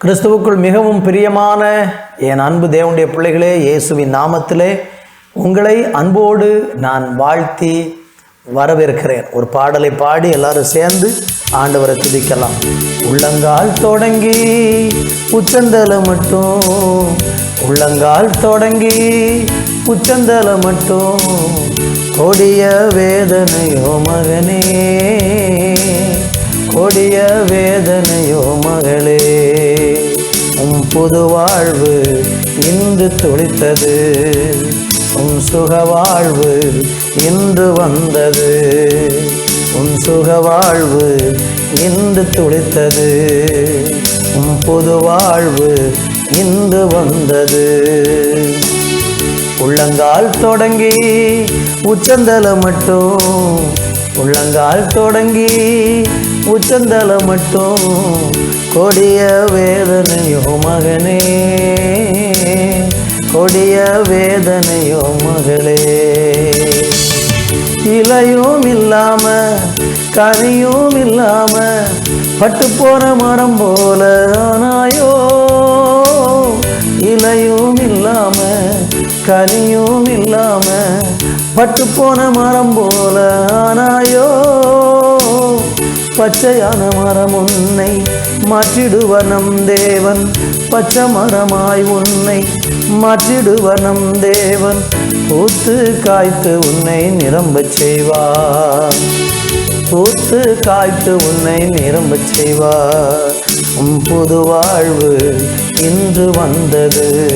கிறிஸ்துவுக்குள் மிகவும் பிரியமான என் அன்பு தேவனுடைய பிள்ளைகளே இயேசுவின் நாமத்திலே உங்களை அன்போடு நான் வாழ்த்தி வரவேற்கிறேன். ஒரு பாடலை பாடி எல்லாரும் சேர்ந்து ஆண்டவரை துதிக்கலாம். உள்ளங்கால் தொடங்கி உச்சந்தல மட்டும் உள்ளங்கால் தொடங்கி உச்சந்தல மட்டும் கொடிய வேதனையோ மகனே கொடிய வேதனையோ மகளே புது வாழ்வு இன்று துளித்தது. உன் சுக வாழ்வு இன்று வந்தது. உன் சுக வாழ்வு இன்று துளித்தது. உன் புது வாழ்வு இன்று வந்தது. உள்ளங்கால் தொடங்கி உச்சந்தல மட்டும். உள்ளங்கால் தொடங்கி உச்சந்தல மட்டும். கொடிய வேதனையும் என்னுடைய வேதனையோ மகளே. இலையும் இல்லாம கனியும் இல்லாம பட்டு போற மரம் போல ஆனாயோ. இலையும் இல்லாம கனியும் இல்லாம பட்டு போன மரம் போல ஆனாயோ. பச்சையான மரம் உன்னை மாற்றிடுவ நம் தேவன் பச்சை மரமாய் உன்னை மாற்றிடுவனம் தேவன். பூத்து காய்த்து உன்னை நிரம்பச் செய்வார். பூத்து காய்த்து உன்னை நிரம்பச் செய்வார். உம் புது வாழ்வு இன்று வந்தது.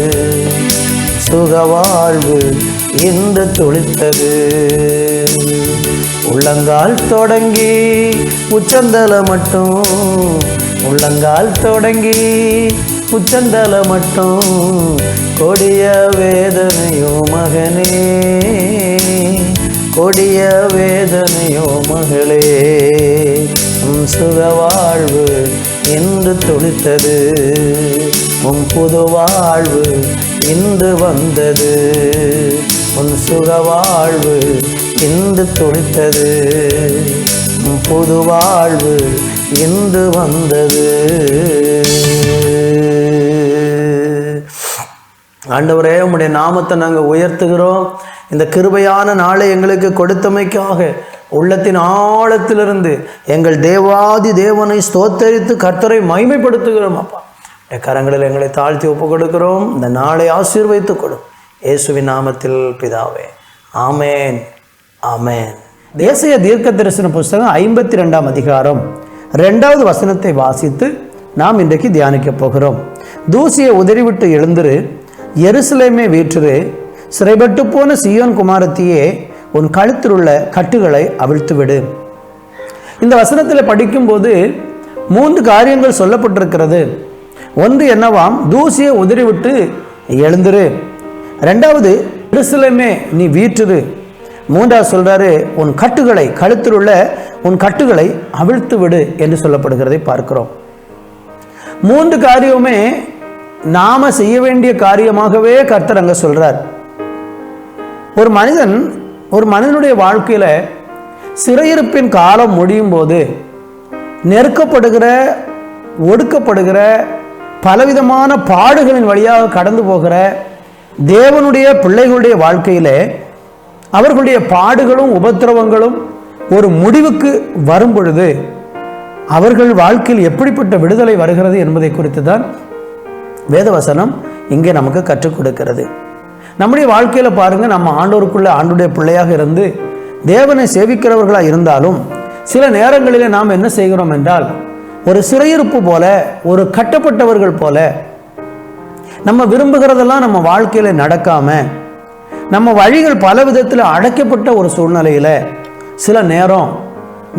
சுக வாழ்வு இன்று துளித்தது. உள்ளங்கால் தொடங்கி உச்சந்தல மட்டும். உள்ளங்கால் தொடங்கி புச்சந்தல மட்டும் கொடிய வேதனையோ மகனே. கொடிய வேதனையோ மகளே சுக வாழ்வு இன்று துளித்தது உன் புது வாழ்வு இன்று வந்தது. உன் சுக வாழ்வு இன்று துளித்தது புது வாழ்வு இன்று வந்தது. ஆண்டவரே உம்முடைய நாமத்தை நாங்கள் உயர்த்துகிறோம். இந்த கிருபையான நாளை எங்களுக்கு கொடுத்தமைக்காக உள்ளத்தின் ஆழத்திலிருந்து எங்கள் தேவாதி தேவனை ஸ்தோத்தரித்து கர்த்தரை மைமைப்படுத்துகிறோம் அப்பா. கரங்களில் எங்களை தாழ்த்தி ஒப்பு கொடுக்கிறோம். இந்த நாளை ஆசீர்வைத்து கொடும் இயேசுவின் நாமத்தில் பிதாவே. ஆமேன். ஆமேன். தேசிய தீர்க்க தரிசன புஸ்தகம் ஐம்பத்தி ரெண்டாம் அதிகாரம். ரெண்டாவது வசனத்தை வாசித்து நாம் இன்றைக்கு தியானிக்க போகிறோம். தூசியை உதறிவிட்டு எழுந்துரு. எருசலேமே வீற்று சிறைப்பட்டு போன சியோன் குமாரத்தியே உன் கழுத்தில் உள்ள கட்டுகளை அவிழ்த்து விடு இந்த வசனத்தில் படிக்கும்போது மூன்று காரியங்கள் சொல்லப்பட்டிருக்கிறது. ஒன்று என்னவாம்? தூசியை உதறிவிட்டு எழுந்துரு. ரெண்டாவது எருசலேமே நீ வீற்றிரு மூன்றாவது சொல்கிறாரு உன் கட்டுகளை கழுத்தில் உள்ள உன் கட்டுகளை அவிழ்த்து விடு என்று சொல்லப்படுகிறதை பார்க்கிறோம். மூன்று காரியமுமே நாம செய்ய வேண்டிய காரியமாகவே கர்த்தர் அங்கே சொல்றார். ஒரு மனிதன் ஒரு மனிதனுடைய வாழ்க்கையில சிறையிருப்பின் காலம் முடியும் போது நெருக்கப்படுகிற ஒடுக்கப்படுகிற பலவிதமான பாடுகளின் வழியாக கடந்து போகிற தேவனுடைய பிள்ளைகளுடைய வாழ்க்கையிலே அவர்களுடைய பாடுகளும் உபத்திரவங்களும் ஒரு முடிவுக்கு வரும் பொழுது அவர்கள் வாழ்க்கையில் எப்படிப்பட்ட விடுதலை வருகிறது என்பதை குறித்து தான் வேதவசனம் இங்கே நமக்கு கற்றுக் கொடுக்கிறது. நம்முடைய வாழ்க்கையில் பாருங்க நம்ம ஆண்டோருக்குள்ள ஆண்டுடைய பிள்ளையாக இருந்து தேவனை சேவிக்கிறவர்களாக இருந்தாலும் சில நேரங்களிலே நாம் என்ன செய்கிறோம் என்றால் ஒரு சிறையிருப்பு போல ஒரு கட்டப்பட்டவர்கள் போல நம்ம விரும்புகிறதெல்லாம் நம்ம வாழ்க்கையில் நடக்காமல் நம்ம வழிகள் பல விதத்தில் அடைக்கப்பட்ட ஒரு சூழ்நிலையில் சில நேரம்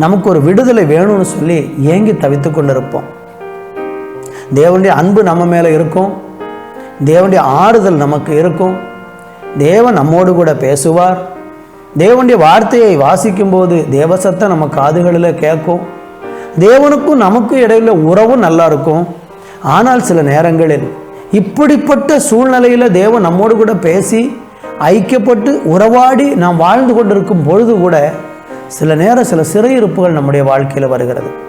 நமக்கு ஒரு விடுதலை வேணும்னு சொல்லி ஏங்கி தவித்து கொண்டிருப்போம். தேவனுடைய அன்பு நம்ம மேலே இருக்கும். தேவனுடைய ஆறுதல் நமக்கு இருக்கும். தேவன் நம்மோடு கூட பேசுவார். தேவனுடைய வார்த்தையை வாசிக்கும்போது தேவசத்தை நம்ம காதுகளில் கேட்கும். தேவனுக்கும் நமக்கும் இடையில உறவும் நல்லா இருக்கும். ஆனால் சில நேரங்களில் இப்படிப்பட்ட சூழ்நிலையில் தேவன் நம்மோடு கூட பேசி ஐக்கியப்பட்டு உறவாடி நாம் வாழ்ந்து கொண்டிருக்கும் பொழுது கூட சில நேரம் சில சிறையிருப்புகள் நம்முடைய வாழ்க்கையில் வருகிறது.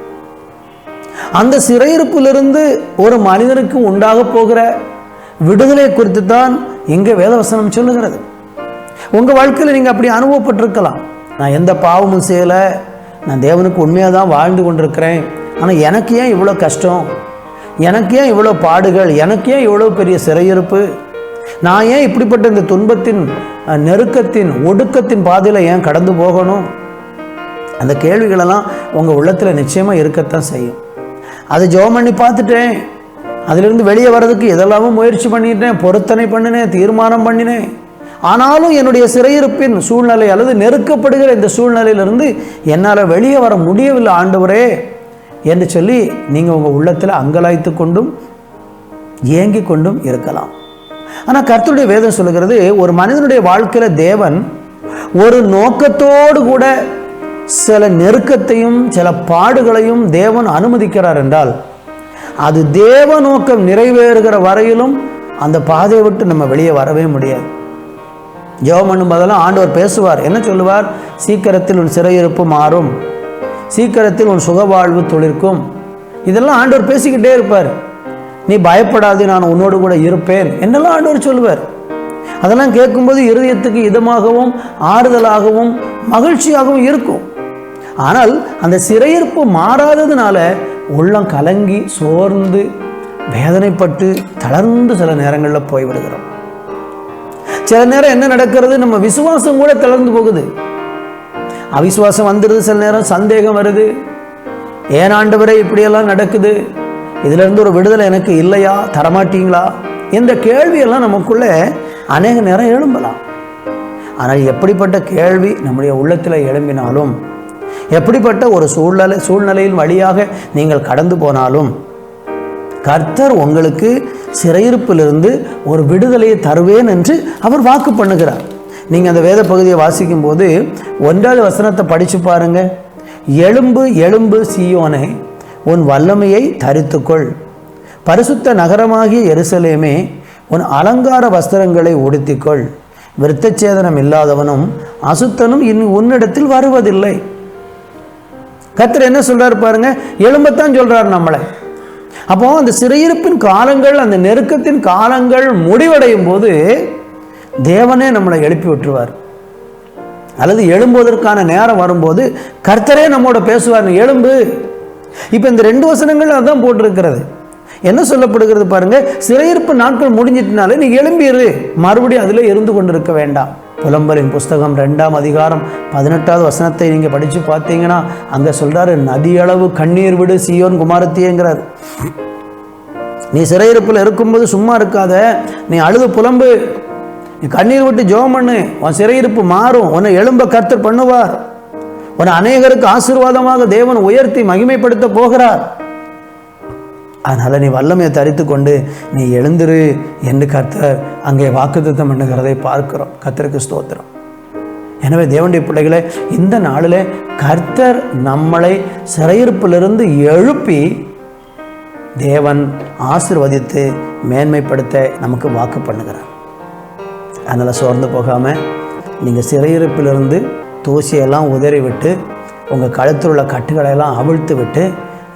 அந்த சிறையிருப்பிலிருந்து ஒரு மனிதனுக்கு உண்டாக போகிற விடுதலை குறித்து தான் இங்கே வேதவசனம் சொல்லுகிறது. உங்கள் வாழ்க்கையில் நீங்கள் அப்படி அனுபவப்பட்டிருக்கலாம். நான் எந்த பாவமும் செய்யலை. நான் தேவனுக்கு உண்மையாக தான் வாழ்ந்து கொண்டிருக்கிறேன். ஆனால் எனக்கு ஏன் இவ்வளோ கஷ்டம்? எனக்கு ஏன் இவ்வளோ பாடுகள்? எனக்கு ஏன் இவ்வளோ பெரிய சிறையிருப்பு? நான் ஏன் இப்படிப்பட்ட இந்த துன்பத்தின் நெருக்கத்தின் ஒடுக்கத்தின் பாதையில் ஏன் கடந்து போகணும்? அந்த கேள்விகளெல்லாம் உங்கள் உள்ளத்தில் நிச்சயமாக இருக்கத்தான் செய்யும். அதை ஜெபம் பண்ணி பார்த்துட்டேன். அதிலிருந்து வெளியே வர்றதுக்கு எதெல்லாமோ முயற்சி பண்ணிட்டேன் பொருத்தனை பண்ணினேன் தீர்மானம் பண்ணினேன். ஆனாலும் என்னுடைய சிறையிருப்பின் சூழ்நிலை அல்லது நெருக்கப்படுகிற இந்த சூழ்நிலையிலிருந்து என்னால் வெளியே வர முடியவில்லை ஆண்டவரே. என்று சொல்லி நீங்கள் உங்கள் உள்ளத்தில் அங்கலாய்த்து கொண்டும் ஏங்கி கொண்டும் இருக்கலாம். ஆனால் கர்த்தருடைய வேதம் சொல்லுகிறது ஒரு மனிதனுடைய வாழ்க்கையில் தேவன் ஒரு நோக்கத்தோடு கூட சில நெருக்கத்தையும் சில பாடுகளையும் தேவன் அனுமதிக்கிறார் என்றால் அது தேவ நோக்கம் நிறைவேறுகிற வரையிலும் அந்த பாதையை விட்டு நம்ம வெளியே வரவே முடியாது. ஜெபம் பண்ணும் போதெல்லாம் ஆண்டவர் பேசுவார். என்ன சொல்லுவார்? சீக்கிரத்தில் உன் சிறையிருப்பு மாறும். சீக்கிரத்தில் உன் சுகவாழ்வு தொழிற்கும் இதெல்லாம் ஆண்டவர் பேசிக்கிட்டே இருப்பார். நீ பயப்படாது நான் உன்னோடு கூட இருப்பேன் என்னெல்லாம் ஆண்டவர் சொல்லுவார். அதெல்லாம் கேட்கும்போது இருதயத்துக்கு இதமாகவும் ஆறுதலாகவும் மகிழ்ச்சியாகவும் இருக்கும். ஆனால் அந்த சிறையிருப்பு மாறாததுனால உள்ளம் கலங்கி சோர்ந்து வேதனைப்பட்டு தளர்ந்து சில நேரங்களில் போய்விடுகிறோம். சில நேரம் என்ன நடக்கிறது? நம்ம விசுவாசம் கூட தளர்ந்து போகுது. அவிசுவாசம் வந்துடுது சில நேரம் சந்தேகம் வருது. ஏன் ஆண்டவரே இப்படியெல்லாம் நடக்குது? இதிலிருந்து ஒரு விடுதலை எனக்கு இல்லையா? தரமாட்டீங்களா? என்ற கேள்வியெல்லாம் நமக்குள்ளே அநேக நேரம் எழும்பலாம். ஆனால் எப்படிப்பட்ட கேள்வி நம்முடைய உள்ளத்தில் எழும்பினாலும் எப்படிப்பட்ட ஒரு சூழ்நிலை சூழ்நிலையின் வழியாக நீங்கள் கடந்து போனாலும் கர்த்தர் உங்களுக்கு சிறையிருப்பிலிருந்து ஒரு விடுதலையை தருவேன் என்று அவர் வாக்கு பண்ணுகிறார். நீங்கள் அந்த வேத பகுதியை வாசிக்கும் போது ஒன்றாவது வசனத்தை படித்து பாருங்க. எலும்பு எலும்பு சீயோனே உன் வல்லமையை தரித்துக்கொள். பரிசுத்த நகரமாகிய எருசலேமே உன் அலங்கார வஸ்திரங்களை உடுத்திக்கொள். விருத்தச்சேதனம் இல்லாதவனும் அசுத்தனும் இனி உன்னிடத்தில் வருவதில்லை. கர்த்தர் என்ன சொல்கிறார் பாருங்க? எலும்பத்தான் சொல்கிறார் நம்மளை. அப்போ அந்த சிறையிருப்பின் காலங்கள் அந்த நெருக்கத்தின் காலங்கள் முடிவடையும் போது தேவனே நம்மளை எழுப்பி விட்டுருவார். அல்லது எழும்புவதற்கான நேரம் வரும்போது கர்த்தரே நம்மோட பேசுவார் எலும்பு எழும்பு. இப்போ இந்த ரெண்டு வசனங்கள் அதான் போட்டிருக்கிறது. என்ன சொல்லப்படுகிறது பாருங்க? சிறையிருப்பு நாட்கள் முடிஞ்சிட்டனாலே நீ எழும்பிடு மறுபடியும் அதில் இருந்து கொண்டிருக்க வேண்டாம். புலம்பலின் புஸ்தகம் ரெண்டாம் அதிகாரம் பதினெட்டாவது வசனத்தை நீங்கள் படித்து பார்த்தீங்கன்னா அங்கே சொல்றாரு நதியளவு கண்ணீர் விடு சியோன் குமாரத்தியங்கிறார் நீ சிறையிருப்பில் இருக்கும்போது சும்மா இருக்காத. நீ அழுது புலம்பு. நீ கண்ணீர் விட்டு ஜோம் பண்ணு. உன் சிறையிருப்பு மாறும். உன்னை எழும்ப கர்த்தர் பண்ணுவார். உன்னை அநேகருக்கு ஆசீர்வாதமாக தேவன் உயர்த்தி மகிமைப்படுத்த போகிறார். அதனால் நீ வல்லமையை தரித்து கொண்டு நீ எழுந்துரு என்று கர்த்தர் அங்கே வாக்குத்தம் பண்ணுகிறதை பார்க்கிறோம். கர்த்தருக்கு ஸ்தோத்திரம். எனவே தேவனுடைய பிள்ளைகளை இந்த நாளில் கர்த்தர் நம்மளை சிறையிருப்பிலிருந்து எழுப்பி தேவன் ஆசிர்வதித்து மேன்மைப்படுத்த நமக்கு வாக்கு பண்ணுகிறார். அதனால் சோர்ந்து போகாமல் நீங்கள் சிறையிருப்பிலிருந்து தூசியெல்லாம் உதறி விட்டு உங்கள் கழுத்தில் உள்ள கட்டுகளையெல்லாம் அவிழ்த்து விட்டு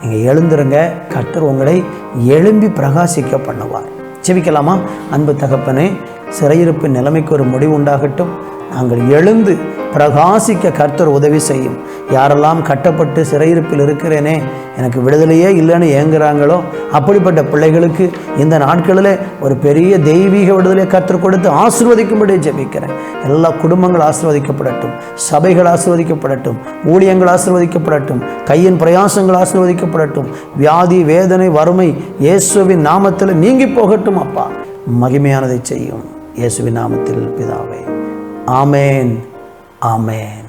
நீங்கள் எழுந்துருங்க. கர்த்தர் உங்களை எழும்பி பிரகாசிக்க பண்ணுவார். செவிக்கலாமா அன்பு தகப்பனே சிறையிருப்பு நிலைமைக்கு ஒரு முடிவு உண்டாகட்டும். நாங்கள் எழுந்து பிரகாசிக்க கர்த்தர் உதவி செய்யும். யாரெல்லாம் கட்டப்பட்டு சிறையிருப்பில் இருக்கிறேனே எனக்கு விடுதலையே இல்லைன்னு ஏங்குறாங்களோ அப்படிப்பட்ட பிள்ளைகளுக்கு இந்த நாட்களில் ஒரு பெரிய தெய்வீக விடுதலையை கற்றுக் கொடுத்து ஆசிர்வதிக்கும்படி ஜெபிக்கிறேன். எல்லா குடும்பங்கள் ஆசிர்வதிக்கப்படட்டும் சபைகள் ஆசிர்வதிக்கப்படட்டும் ஊழியங்கள் ஆசிர்வதிக்கப்படட்டும் கையின் பிரயாசங்கள் ஆசிர்வதிக்கப்படட்டும் வியாதி வேதனை வறுமை இயேசுவின் நாமத்தில் நீங்கி போகட்டும் அப்பா. மகிமையானதை செய்யும் இயேசுவின் நாமத்தில் பிதாவே. ஆமேன் ஆமேன்.